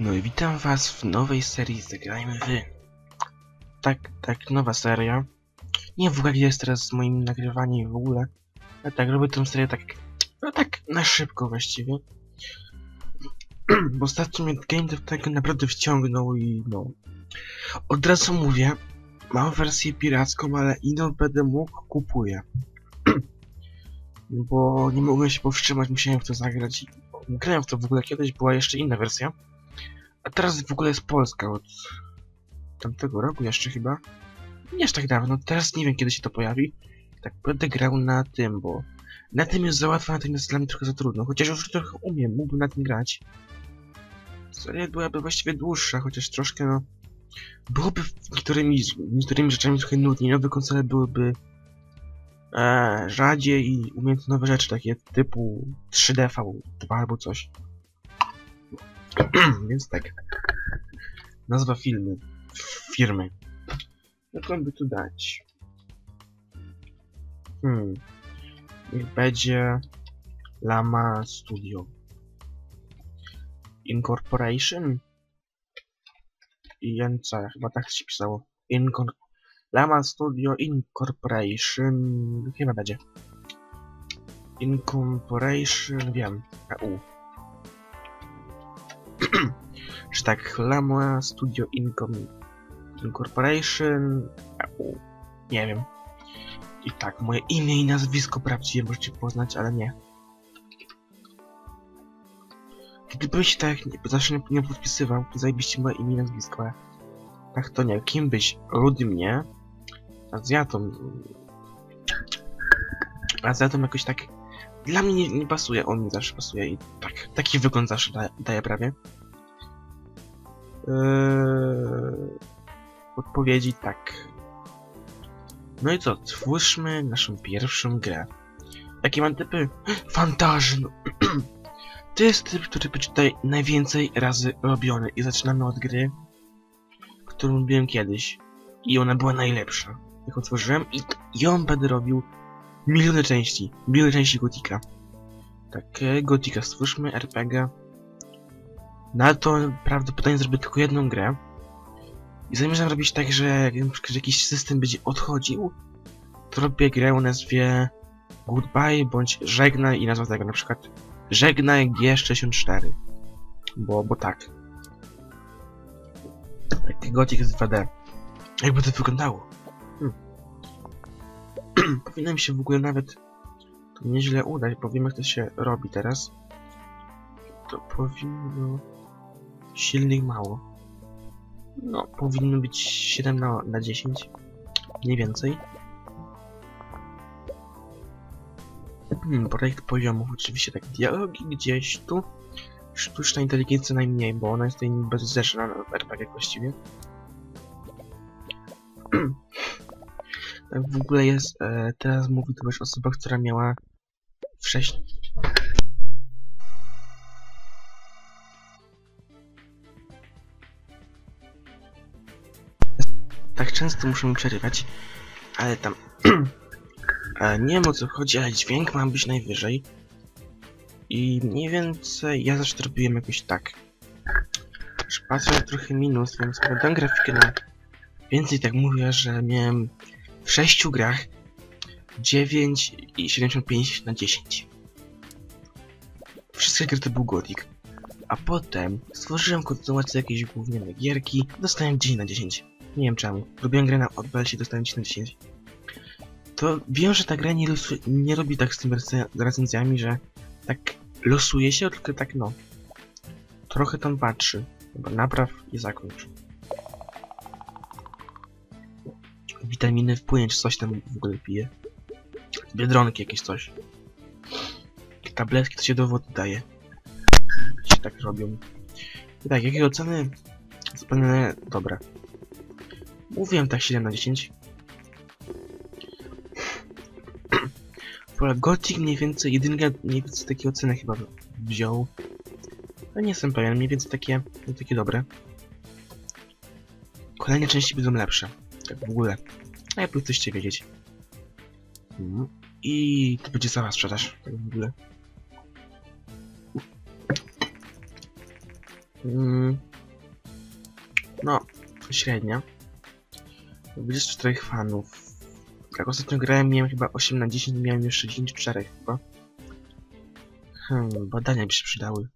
No i witam was w nowej serii Zagrajmy Wy. Tak, tak, nowa seria. Nie w ogóle jest teraz z moim nagrywaniem w ogóle. Ja tak robię tę serię tak, no tak na szybko właściwie. Bo ostatnio mnie Game Dev tego naprawdę wciągnął i no... Od razu mówię, mam wersję piracką, ale inną będę mógł, kupuję. Bo nie mogłem się powstrzymać, musiałem w to zagrać. Grałem w to w ogóle kiedyś, była jeszcze inna wersja. A teraz w ogóle jest Polska od tamtego roku jeszcze chyba. Nie aż tak dawno, teraz nie wiem kiedy się to pojawi. Tak będę grał na tym, bo na tym jest za łatwo, na tym jest dla mnie trochę za trudno. Chociaż już trochę umiem, mógłbym na tym grać. Seria byłaby właściwie dłuższa, chociaż troszkę no... Byłoby niektórymi, niektórymi rzeczami trochę nudniej, nowe konsole byłyby e, rzadziej i umiejętne nowe rzeczy, takie typu 3DV2 albo coś. Więc tak. Nazwa filmu. Firmy. Jaką by tu dać? Hmm. Niech będzie Lama Studio. Incorporation? I co? Chyba tak się pisało. Incor Lama Studio Incorporation. Chyba będzie. Incorporation, wiem. EU. Czy tak, Lama Studio Incom Incorporation. Nie wiem. I tak, moje imię i nazwisko prawdziwie możecie poznać, ale nie. Gdybyś tak nie, zawsze nie, nie podpisywał, to zajebiście moje imię i nazwisko. ale Tak to nie, kim byś? Rudy mnie? Azjatą. Azjatą jakoś tak... Dla mnie nie, nie pasuje, on mi zawsze pasuje i tak, taki wygląd zawsze daje prawie. Eee, odpowiedzi tak. No i co? Twórzmy naszą pierwszą grę. Jakie mam typy? Fantażyn! to jest typ, który będzie tutaj najwięcej razy robiony. I zaczynamy od gry, którą robiłem kiedyś. I ona była najlepsza. Jak otworzyłem i ją będę robił miliony części. Miliony części Gotika. Tak, Gotika stwórzmy, RPG. Na to prawdopodobnie zrobię tylko jedną grę. I zamierzam robić tak, że jak jakiś system będzie odchodził, to robię grę o nazwie Goodbye bądź Żegnaj i nazwa tego na przykład Żegnaj G64. Bo, bo tak. Taki gotik z 2D. Jakby to wyglądało. Hmm. Powinno mi się w ogóle nawet to nieźle udać, bo wiem jak to się robi teraz. To powinno... Silnych mało. No, powinno być 7 na, na 10. Mniej więcej. Hmm, projekt poziomów, oczywiście tak. Dialogi gdzieś tu. Sztuczna inteligencja najmniej, bo ona jest tutaj bezzeszna na RPG właściwie. tak w ogóle jest, e, teraz mówi to już osoba, która miała wcześniej... tak często muszę przerywać, ale tam... nie wiem o co chodzi, ale dźwięk ma być najwyżej. I mniej więcej ja zawsze robiłem jakoś tak. Patrzę trochę minus, więc dam grafikę na... Więcej tak mówię, że miałem w 6 grach 9 i 75 na 10. Wszystkie gry to był Gothic. A potem stworzyłem kontynuację jakiejś głównie gierki, dostałem 10 na 10. Nie wiem czemu. Robiłem grę na odbelsie i dostałem 10 na 10. To wiem, że ta gra nie, nie robi tak z tymi recenzjami, że tak losuje się, tylko tak no. Trochę tam patrzy. Chyba napraw i zakończ. Witaminy wpłynie, czy coś tam w ogóle pije. Biedronki jakieś coś. Tabletki to się do wody daje. Się tak robią. I tak, jakie oceny? Zupełnie dobre. Mówiłem tak 7 na 10. Pole Gothic mniej więcej, jedynka mniej więcej takie oceny chyba wziął. Ale nie jestem pewien, mniej więcej takie, no, takie dobre. Kolejne części będą lepsze. Tak w ogóle. A jak chcecie wiedzieć. Mhm. I to będzie sama sprzedaż, tak w ogóle. Mm. No, średnia. 24 fanów. Jak ostatnio grałem, miałem chyba 8 na 10, miałem już 64 chyba. Hmm, badania by się przydały.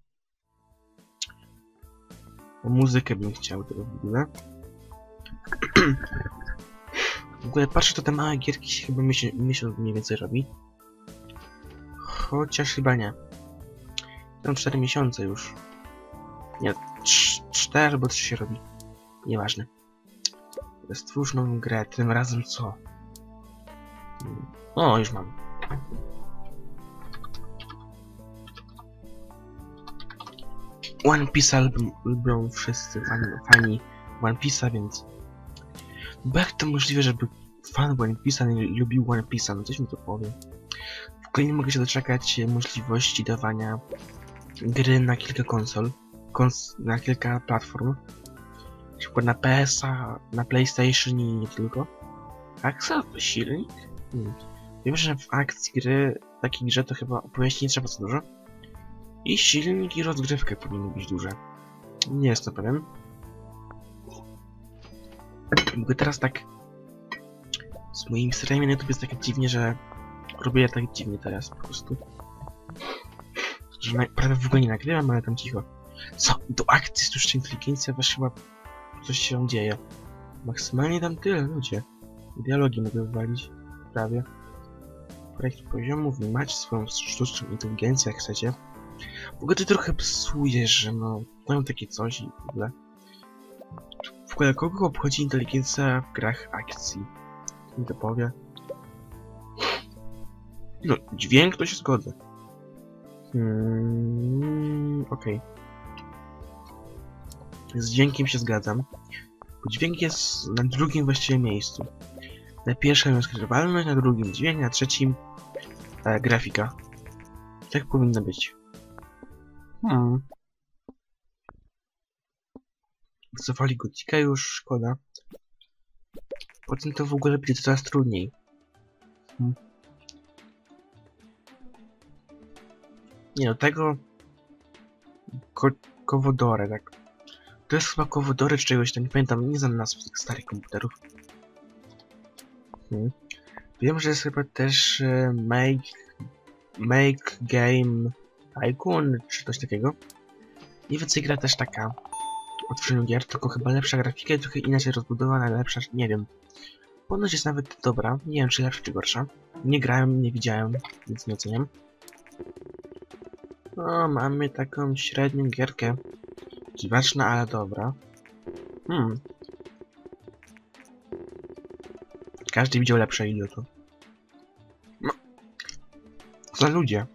Muzykę bym chciał tego w ogóle. w ogóle patrzę, to te małe gierki się chyba miesiąc, miesiąc mniej więcej robi. Chociaż chyba nie. Tam 4 miesiące już. Nie, 4 albo 3 się robi. Nieważne. Stwórz nową grę, tym razem co? Hmm. O, już mam. One Piece lubią, lubią wszyscy fani, fani One Piece'a, więc... Bo jak to możliwe, żeby fan One Piece'a nie lubił One Piece'a? No coś mi to powie. W ogóle nie mogę się doczekać możliwości dawania gry na kilka konsol, kons na kilka platform. Przykład na PS-a, na PlayStation i nie tylko. Aksa to silnik? Hmm. Wiem, że w akcji gry, w takiej grze to chyba opowieści nie trzeba za dużo. I silnik i rozgrywkę powinny być duże. Nie jestem pewien. Bo teraz tak... Z moim streamem na YouTube jest tak dziwnie, że... Robię tak dziwnie teraz po prostu. Że prawie w ogóle nie nagrywam, ale tam cicho. Co? Do akcji sztucznej inteligencji aż chyba coś się dzieje. Maksymalnie tam tyle, ludzie. Dialogi mogę wywalić. Prawie. Projekt poziomów i swoją sztuczną inteligencję, jak chcecie. Ty trochę psujesz, że no, mają takie coś i w ogóle. W ogóle kogo obchodzi inteligencja w grach akcji? Mi to powie. No, dźwięk to się zgodzę. Hmm, okej. Okay. Z dźwiękiem się zgadzam. Dźwięk jest na drugim właściwie miejscu. Na pierwszym jest skrywalność, na drugim dźwięk, na trzecim e, grafika. Tak powinno być. Hmm. Wycofali gotika już, szkoda. Potem to w ogóle będzie coraz trudniej. Hmm. Nie no, tego... Ko Kowodore, tak. To jest chyba Kowodore czy czegoś tam, nie pamiętam, nie znam nazw tych starych komputerów. Hmm. Wiem, że jest chyba też e, Make... Make Game Tycoon, czy coś takiego. I gra też taka od gier, tylko chyba lepsza grafika trochę inaczej rozbudowana, lepsza, nie wiem. Ponoć jest nawet dobra, nie wiem czy lepsza czy gorsza. Nie grałem, nie widziałem, więc nie oceniam. No, mamy taką średnią gierkę. Dziwaczna, ale dobra. Hmm. Każdy widział lepsze idiotu. No. Za ludzie.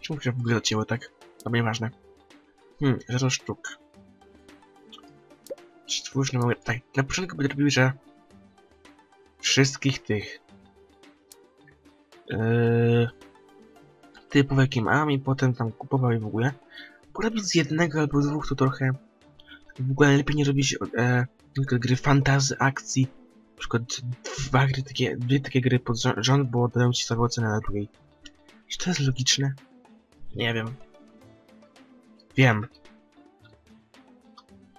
Czemu się w ogóle zacięło tak? To nieważne. Hmm, zero sztuk. Stwórz nową... Tak, na początku by robił, że... Wszystkich tych... Yy, typowe jakie mam i potem tam kupował i w ogóle. Porobić z jednego albo dwóch to trochę... W ogóle lepiej nie robić e, gry fantazy, akcji. Na przykład dwa gry, takie, dwie takie gry pod rząd, bo dają ci sobie ocenę na drugiej. Czy to jest logiczne? Nie wiem. Wiem.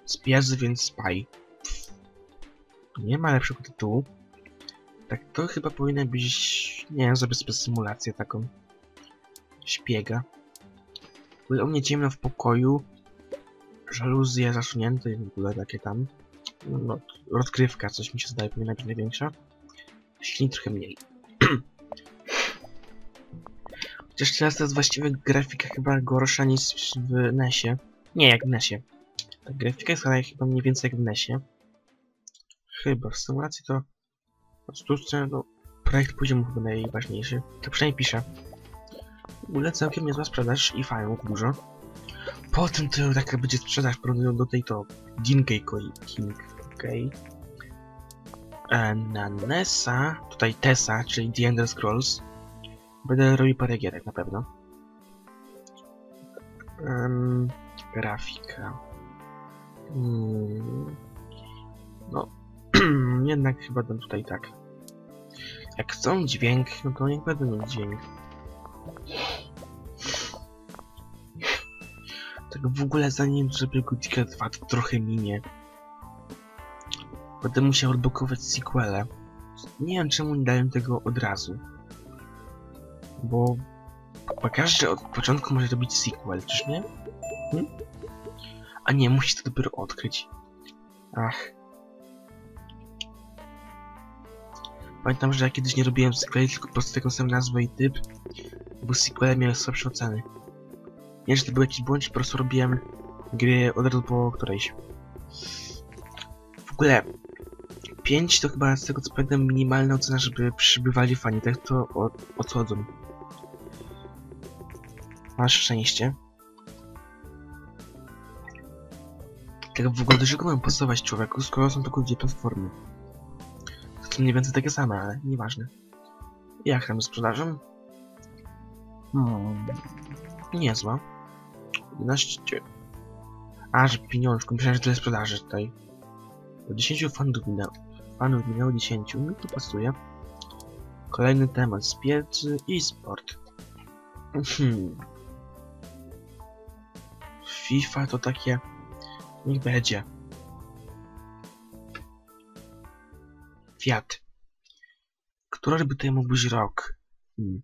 Spiez, więc spaj. Nie ma lepszego tytułu. Tak, to chyba powinna być... Nie wiem, zrobię sobie symulację taką. Śpiega. U mnie ciemno w pokoju. Żaluzje zasunięte i w ogóle takie tam. No, rozgrywka, coś mi się zdaje, powinna być największa. Silnik trochę mniej. Chociaż teraz to jest właściwie grafika chyba gorsza niż w NESie. Nie, jak w NESie. Ta grafika jest chyba mniej więcej jak w NESie. Chyba, w symulacji to... Po prostu, no, projekt poziomu chyba najważniejszy. To przynajmniej pisze. Ogóle całkiem niezła sprzedaż i fajną dużo. Potem to taka będzie sprzedaż porównując do tej to okej. Okay. E, na NESa, tutaj TESA, czyli The Ender Scrolls, Będę robił parę gierek na pewno. Um, grafika. Hmm. No, jednak chyba dam tutaj tak. Jak chcą dźwięk, no to niech będą mieć dźwięk. Tak w ogóle zanim żeby godzika 2 to trochę minie. Będę musiał odblokować sequele. Nie wiem czemu nie dają tego od razu. Bo... Bo każdy od początku może robić sequel, czyż nie? Hm? A nie, musi to dopiero odkryć. Ach. Pamiętam, że ja kiedyś nie robiłem sequeli, tylko po prostu taką samą nazwę i typ, bo sequele miały słabsze oceny. To był jakiś błąd, po prostu robiłem gry od razu po którejś. W ogóle 5 to chyba z tego co pamiętam minimalna ocena, żeby przybywali fani, tak to od, odchodzą. Masz szczęście. Tak w ogóle do czego mam pasować człowieku, skoro są tylko dwie platformy? To mniej więcej takie same, ale nieważne. Jak tam sprzedażą? Hmm. Niezła. 11... Aż pieniążku, myślałem, że jest sprzedaży tutaj. Do 10 fanów minęło. Fanów minęło 10, mi to pasuje. Kolejny temat, spiecy i sport. Hmm. FIFA to takie... Niech będzie. Fiat. Który by tutaj mógł być rok? Hmm.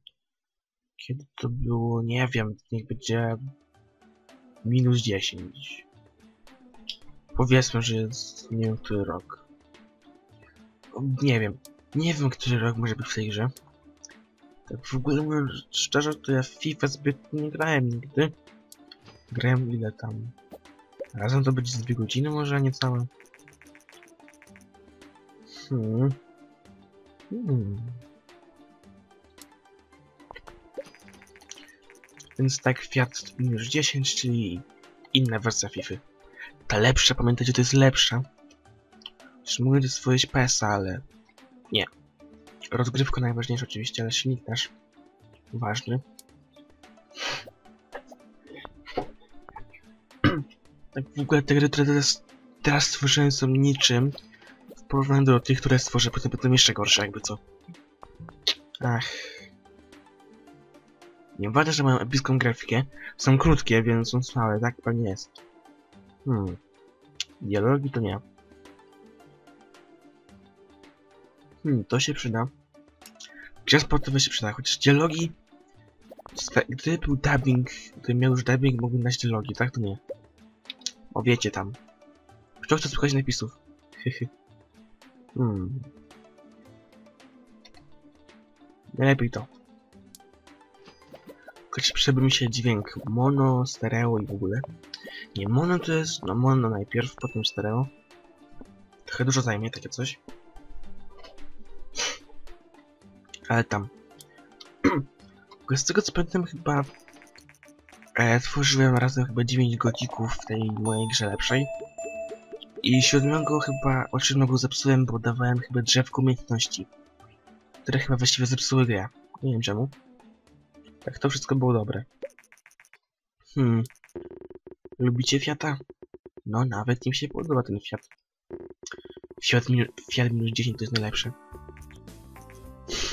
Kiedy to było? Nie wiem. Niech będzie... Minus 10. Powiedzmy, że jest... Nie wiem, który rok. Nie wiem. Nie wiem, który rok może być w tej grze. Tak w ogóle mówiąc szczerze, to ja w FIFA zbyt nie grałem nigdy. Grałem ile tam? Razem to będzie z dwie godziny może, niecałe. Hmm. Hmm. Więc tak Fiat minus 10, czyli inna wersja FIFA. Ta lepsza, pamiętajcie, to jest lepsza. Już mogę to swoje PS, ale nie. Rozgrywka najważniejsza oczywiście, ale silnik też ważny. tak w ogóle te gry, które teraz, teraz stworzyłem są niczym w porównaniu do tych, które stworzę, potem będą jeszcze gorsze jakby co. Ach. Nie ważne, że mają epicką grafikę. Są krótkie, więc są słabe, tak pewnie jest. Hmm. Dialogi to nie. Hmm, to się przyda. Grze sportowe się przyda, chociaż dialogi... Gdyby był dubbing, gdyby miał już dubbing, mógłbym dać dialogi, tak to nie. O wiecie tam. Kto chce słuchać napisów? hmm. Najlepiej to. Przyszedłby mi się dźwięk mono, stereo i w ogóle. Nie, mono to jest, no mono najpierw, potem stereo. Trochę dużo zajmie takie coś. Ale tam. z tego co pamiętam chyba e, tworzyłem razem chyba 9 godzików w tej mojej grze lepszej. I siódmego chyba, o siódmego zepsułem, bo dawałem chyba drzewko umiejętności. Które chyba właściwie zepsuły grę. Nie wiem czemu. Tak, to wszystko było dobre. Hmm. Lubicie Fiata? No, nawet im się podoba ten Fiat. Fiat, minu Fiat minus 10 to jest najlepszy.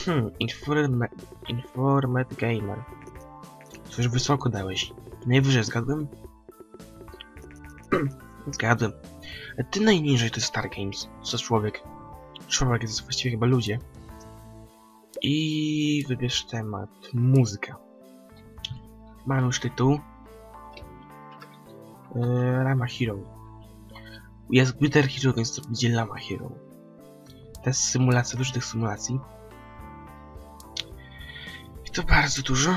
Hmm, Informat, Informat Gamer. Coś wysoko dałeś. Najwyżej zgadłem? zgadłem. A ty najniżej to jest Star Games. Co człowiek? Człowiek jest właściwie chyba ludzie. I wybierz temat. Muzyka. Mam już tytuł. Yy, Lama Hero. Jest Glitter Hero, więc to będzie Lama Hero. To jest symulacja, dużo tych symulacji. I to bardzo dużo.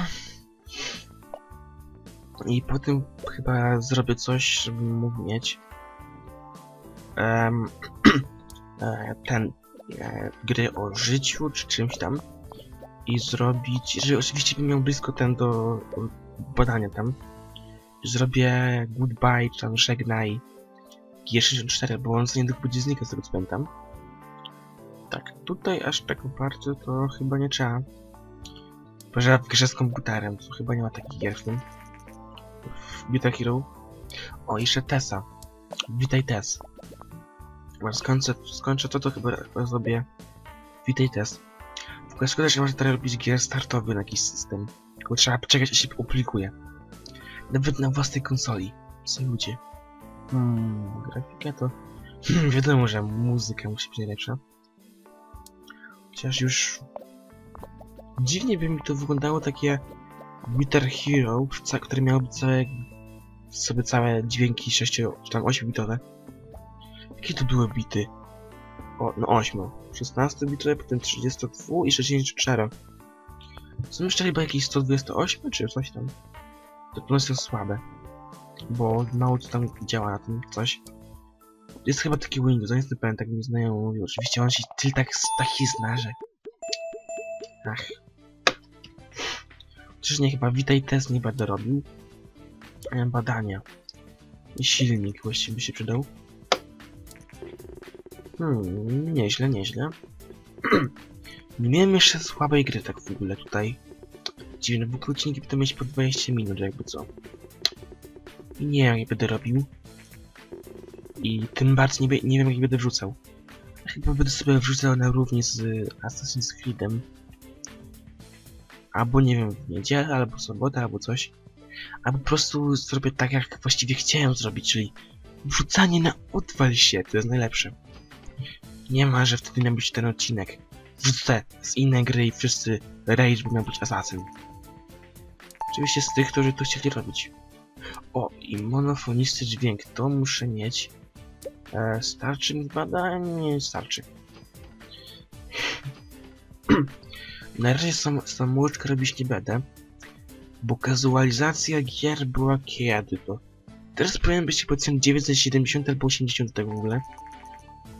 I potem chyba zrobię coś, żeby mógł mieć um, ten e, gry o życiu czy czymś tam i zrobić, że oczywiście bym miał blisko ten do badania tam. Zrobię goodbye czy tam żegnaj G64, bo on za niedługo będzie znikać z tego co pamiętam. Tak, tutaj aż tak bardzo to chyba nie trzeba. Bo że w grze z komputerem, to chyba nie ma takich gier w tym. W Guitar Hero. O, jeszcze Tessa. Witaj Tess. Jak skończę, skończę to, to chyba zrobię. Witaj Tess. W ogóle szkoda, że można teraz robić gier startowy na jakiś system tylko trzeba poczekać, aż się opublikuje nawet na własnej konsoli Co ludzie? Hmm, grafika to... wiadomo, że muzyka musi być najlepsza. Chociaż już... Dziwnie by mi to wyglądało takie... Guitar Hero, który miałby całe... sobie całe dźwięki 6 czy tam 8-bitowe. Jakie to były bity? O, no 8. 16 bitowe, potem 32 i 64. Są jeszcze chyba jakieś 128 czy coś tam? To po prostu słabe. Bo mało co tam działa na tym coś. Jest chyba taki Windows, nie jestem pewien, tak mi znajomy mówił. Oczywiście on się tyle tak, taki zna, że... Ach. Chociaż nie, chyba witaj test nie będę robił. Badania. I silnik właściwie by się przydał. Hmm, nieźle, nieźle. nie miałem jeszcze słabej gry tak w ogóle tutaj. Dziwne, w ogóle odcinki będą mieć po 20 minut, jakby co. I nie wiem, jak będę robił. I tym bardziej nie, nie wiem, jak będę wrzucał. Chyba będę sobie wrzucał na równi z Assassin's Creedem. Albo nie wiem, w niedzielę, albo sobotę, albo coś. Albo po prostu zrobię tak, jak właściwie chciałem zrobić, czyli wrzucanie na odwal się, to jest najlepsze. Nie ma, że wtedy miał być ten odcinek. Wrzucę z innej gry i wszyscy rage by miał być Assassin. Oczywiście z tych, którzy to chcieli robić. O, i monofonisty dźwięk, to muszę mieć. E, starczy mi badań? Nie starczy. Na razie sam, samouczkę robić nie będę, bo kazualizacja gier była kiedy to? Teraz powinien być chyba 1970 albo 80 w ogóle.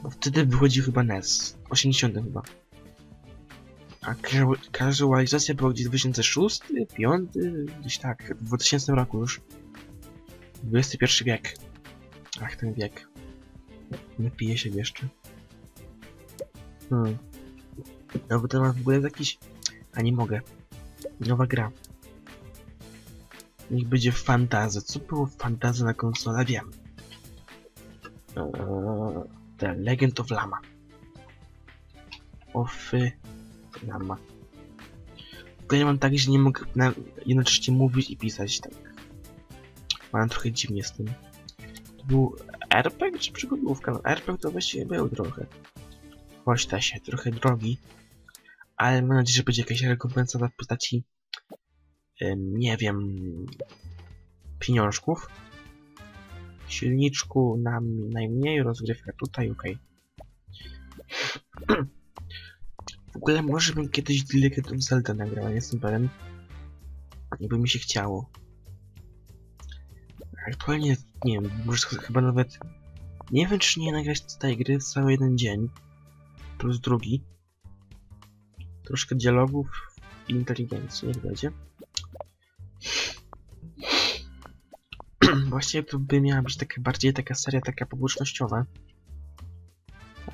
Bo wtedy wychodził chyba NES. 80 chyba. A casualizacja była gdzieś 2006, 5, gdzieś tak, w 2000 roku już. XXI wiek. Ach, ten wiek. Napije się jeszcze. Hmm. Nowy temat w ogóle jest jakiś... A nie mogę. Nowa gra. Niech będzie fantazy. Co było w fantazy na konsolę? Wiem. Eee, The Legend of Lama. Of... y, Lama. Tylko mam tak, że nie mogę na, jednocześnie mówić i pisać tak. Mam trochę dziwnie z tym. To był RPG czy przygodówka? No RPG to właściwie był trochę. Właśnie się, trochę drogi. Ale mam nadzieję, że będzie jakaś rekompensata w postaci... Ym, nie wiem... Pieniążków. Silniczku na najmniej, rozgrywka tutaj, okej. W ogóle może bym kiedyś The Legend of Zelda nagrał, nie jestem pewien. Jakby mi się chciało. Aktualnie, nie wiem, może ch- chyba nawet... Nie wiem, czy nie nagrać tej gry w cały jeden dzień. Plus drugi. Troszkę dialogów i inteligencji, niech będzie. Właściwie to by miała być taka bardziej taka seria taka publicznościowa.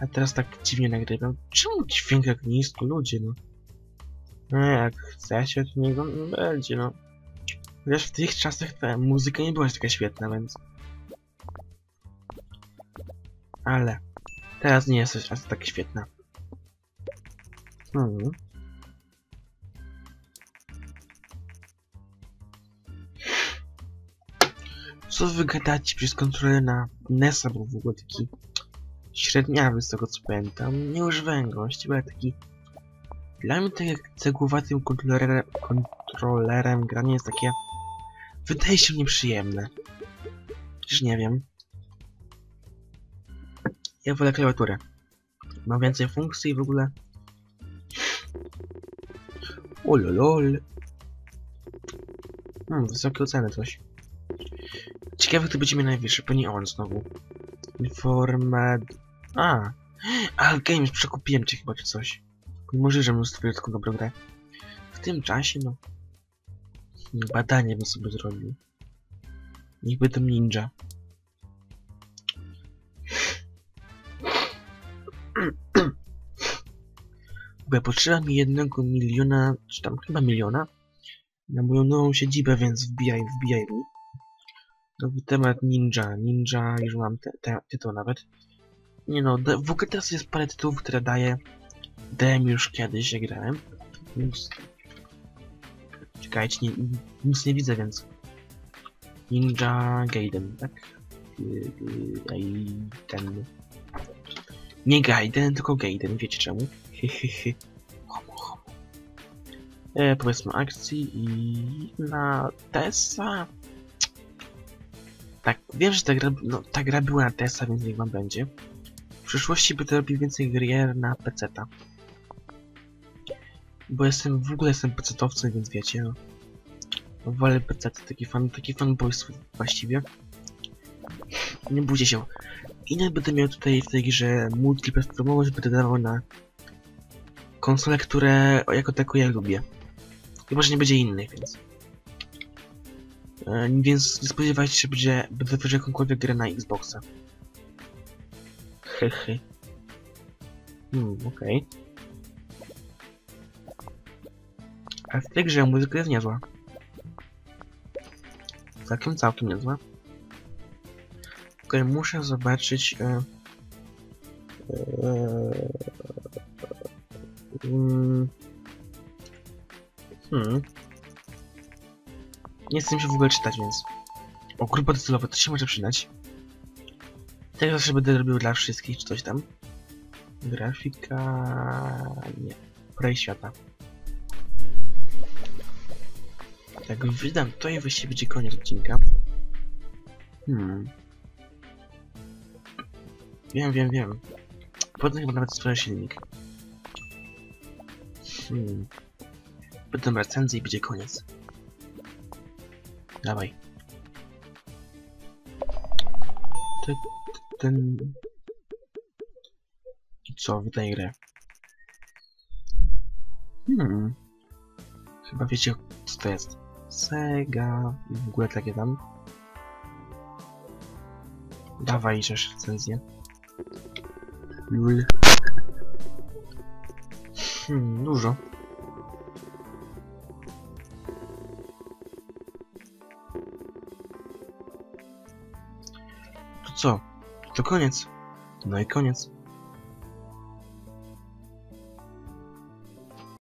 A teraz tak dziwnie nagrywam. Czemu dźwięk jak nisko, ludzie, no? No jak chcecie, to niech wam będzie, no. Chociaż w tych czasach ta muzyka nie była taka świetna, więc... Ale... Teraz nie jest aż tak świetna. Hmm. Co wy przez kontroler na NES-a był w ogóle taki średniawy z tego co pamiętam. Nie używałem go, właściwie taki... Dla mnie tak jak cegłowatym kontrolerem, kontrolerem granie jest takie... Wydaje się nieprzyjemne. Przecież nie wiem. Ja wolę klawiaturę. Ma więcej funkcji i w ogóle... Ololol. Hmm, wysokie oceny coś. Ciekawe, kto będzie miał najwyższy. Pewnie on znowu. Informat... A! A, Games, przekupiłem cię chyba czy coś. Może, że stworzył taką dobrą grę. W tym czasie, no... Badanie bym sobie zrobił. Niech będę ninja. Bo potrzeba mi jednego miliona, czy tam chyba miliona, na moją nową siedzibę, więc wbijaj, wbijaj mi. Nowy temat ninja. Ninja, już mam te, tytuł nawet. Nie no, w ogóle teraz jest parę tytułów, które daję. Dałem już kiedyś, jak grałem. Więc... Czekajcie, nie, nic nie widzę, więc... Ninja Gaiden, tak? Yy, yy, Gaiden. Nie Gaiden, tylko Gaiden, wiecie czemu? Homo, homo. E, powiedzmy akcji i na Tesa. Tak, wiem, że ta gra, no, ta gra była na Tesa, więc niech wam będzie. Przyszłości będę robił więcej gier na PC-ta. Bo jestem, w ogóle jestem PC-towcem, więc wiecie, no. Wolę PC, taki fan, taki fanboys właściwie. Nie bójcie się. I nie będę miał tutaj w tej grze multiplatformowość, będę dawał na konsole, które jako tako ja lubię. Chyba, że nie będzie innych, więc... E, więc nie spodziewajcie się, że będę wyżej jakąkolwiek grę na Xboxa. Hehe. Hmm, okej. A w tej grze muzyka jest niezła. Całkiem, całkiem niezła. Okej, muszę zobaczyć... E, e, mm, hmm. Nie chcę się w ogóle czytać, więc... O, grupa docelowa, to się może przydać. Tak zawsze będę robił dla wszystkich, czy coś tam. Grafika... nie. Projekt świata. Jak wydam to i właściwie będzie koniec odcinka. Hmm. Wiem, wiem, wiem. Potem chyba nawet stworzę silnik. Hmm. Potem recenzję i będzie koniec. Dawaj. Ten... I co w tej grę? Hmm. Chyba wiecie, co to jest. Sega i w ogóle takie tam. Dawaj, żeż recenzję. Lul. Hmm, dużo. To? To koniec. No i koniec.